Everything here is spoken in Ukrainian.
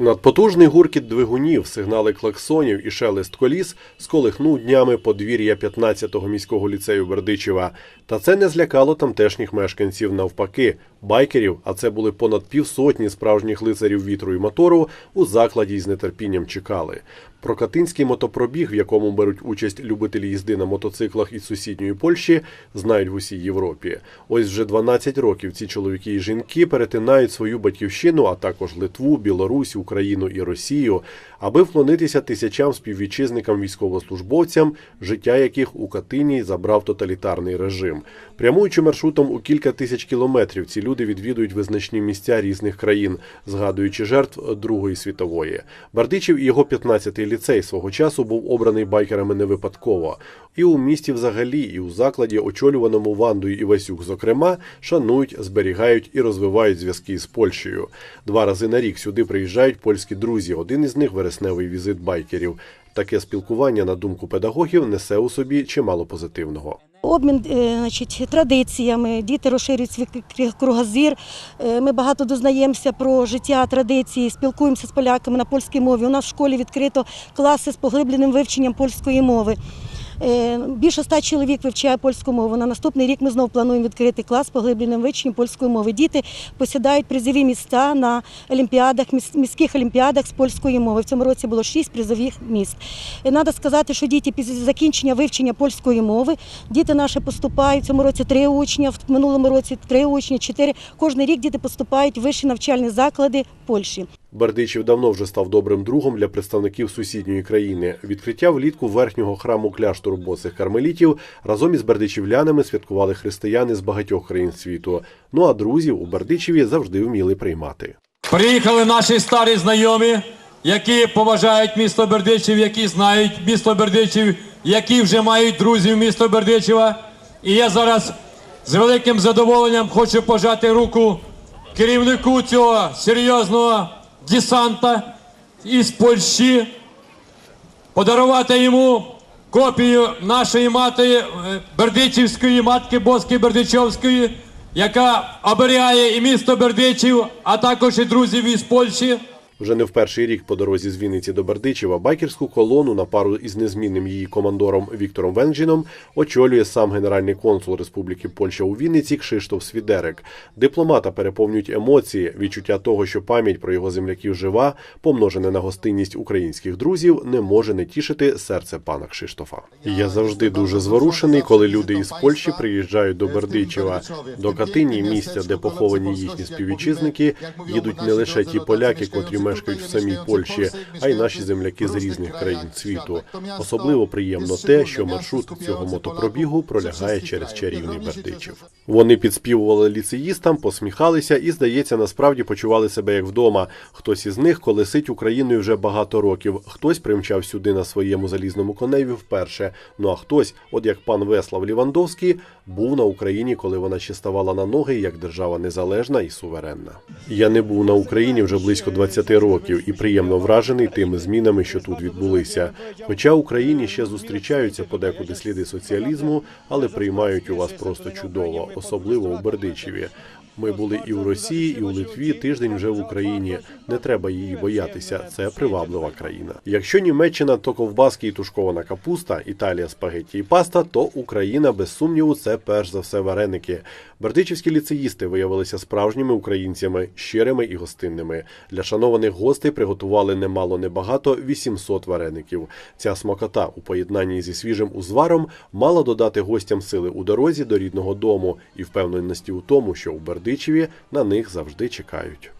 Надпотужний гуркіт двигунів, сигнали клаксонів і шелест коліс сколихнув днями подвір'я 15-го міського ліцею Бердичева. Та це не злякало тамтешніх мешканців навпаки. Байкерів, а це були понад півсотні справжніх лицарів вітру і мотору, у закладі із нетерпінням чекали. Про катинський мотопробіг, в якому беруть участь любителі їзди на мотоциклах із сусідньої Польщі, знають в усій Європі. Ось вже 12 років ці чоловіки і жінки перетинають свою батьківщину, а також Литву, Білорусь, Україну і Росію, аби вклонитися тисячам співвітчизникам військовослужбовцям, життя яких у Катині забрав тоталітарний режим. Прямуючи маршрутом у кілька тисяч кілометрів, ці люди відвідують визначні місця різних країн, згадуючи жертв Другої світової. Бардичів і його 15-й ліцей свого часу був обраний байкерами не випадково. І у місті взагалі, і у закладі, очолюваному Вандою Івасюк, зокрема, шанують, зберігають і розвивають зв'язки з Польщею. Два рази на рік сюди приїжджають польські друзі. Один із них вересневий візит байкерів. Таке спілкування, на думку педагогів, несе у собі чимало позитивного. Обмін е, значить, традиціями, діти розширюють свій кругозір. Е, Ми багато дознаємося про життя, традиції, спілкуємося з поляками на польській мові. У нас в школі відкрито класи з поглибленим вивченням польської мови. Е, Більше ста чоловік вивчає польську мову. На наступний рік ми знову плануємо відкрити клас поглибленим вивченням польської мови. Діти посідають призові міста на олімпіадах, міських олімпіадах з польської мови. В цьому році було шість призових міст. Треба сказати, що діти після закінчення вивчення польської мови, діти наші поступають в цьому році три учня, в минулому році три учні, чотири. Кожний рік діти поступають в вищі навчальні заклади Польщі. Бердичів давно вже став добрим другом для представників сусідньої країни. Відкриття влітку верхнього храму кляштору босих кармелітів разом із бердичівлянами святкували християни з багатьох країн світу. Ну а друзів у Бердичеві завжди вміли приймати. Приїхали наші старі знайомі, які поважають місто Бердичів, які знають місто Бердичів, які вже мають друзів міста Бердичева. І я зараз з великим задоволенням хочу пожати руку керівнику цього серйозного десанта із Польщі, подарувати йому копію нашої матері е, Бердичівської матки Боски Бердичовської, яка оберігає і місто Бердичів, а також і друзів із Польщі. Вже не в перший рік по дорозі з Вінниці до Бердичева байкерську колону на пару із незмінним її командором Віктором Венджіном очолює сам генеральний консул Республіки Польща у Вінниці Кшиштоф Свідерек. Дипломата переповнюють емоції, відчуття того, що пам'ять про його земляків жива, помножене на гостинність українських друзів, не може не тішити серце пана Кшиштофа. Я завжди дуже зворушений, коли люди із Польщі приїжджають до Бердичева, до Катині, місця, де поховані їхні співвітчизники, їдуть не лише ті поляки, котрі мешкають в самій Польщі, а й наші земляки з різних країн світу. Особливо приємно те, що маршрут цього мотопробігу пролягає через чарівний Бердичів. Вони підспівували ліцеїстам, посміхалися і, здається, насправді почували себе як вдома. Хтось із них колесить Україною вже багато років. Хтось примчав сюди на своєму залізному коневі вперше. Ну а хтось, от як пан Веслав Лівандовський, був на Україні, коли вона ще ставала на ноги як держава незалежна і суверенна. Я не був на Україні вже близько 20 років і приємно вражений тими змінами, що тут відбулися. Хоча в Україні ще зустрічаються подекуди сліди соціалізму, але приймають у вас просто чудово, особливо у Бердичеві. Ми були і у Росії, і у Литві тиждень вже в Україні. Не треба її боятися. Це приваблива країна. Якщо Німеччина, то ковбаски і тушкована капуста, Італія спагетті і паста, то Україна без сумніву це перш за все вареники. Бердичівські ліцеїсти виявилися справжніми українцями, щирими і гостинними. Для шанованих гостей приготували немало небагато 800 вареників. Ця смакота у поєднанні зі свіжим узваром мала додати гостям сили у дорозі до рідного дому і впевненості у тому, що у Бердичеві на них завжди чекають.